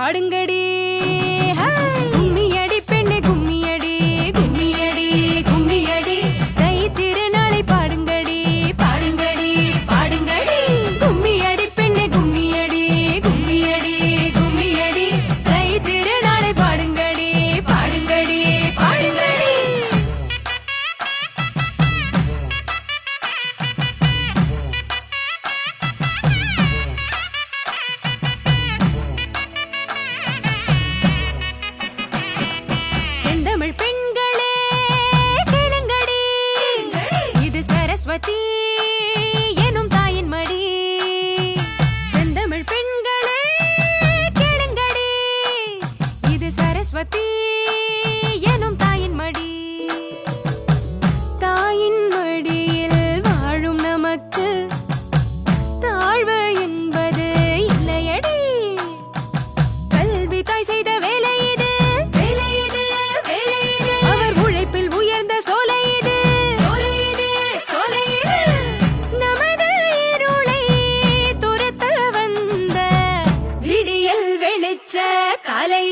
பாடுங்கடி. காலை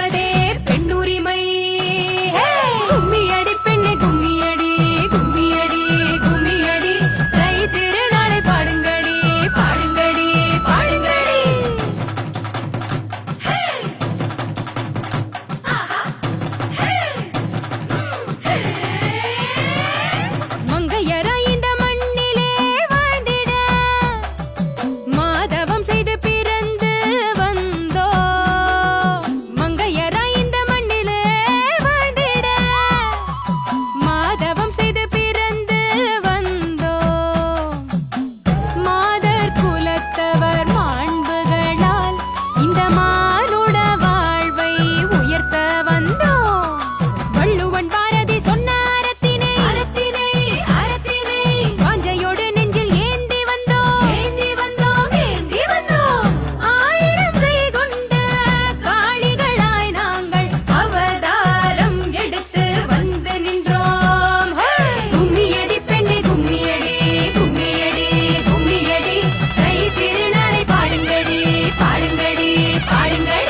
快点！ஆடுங்கள்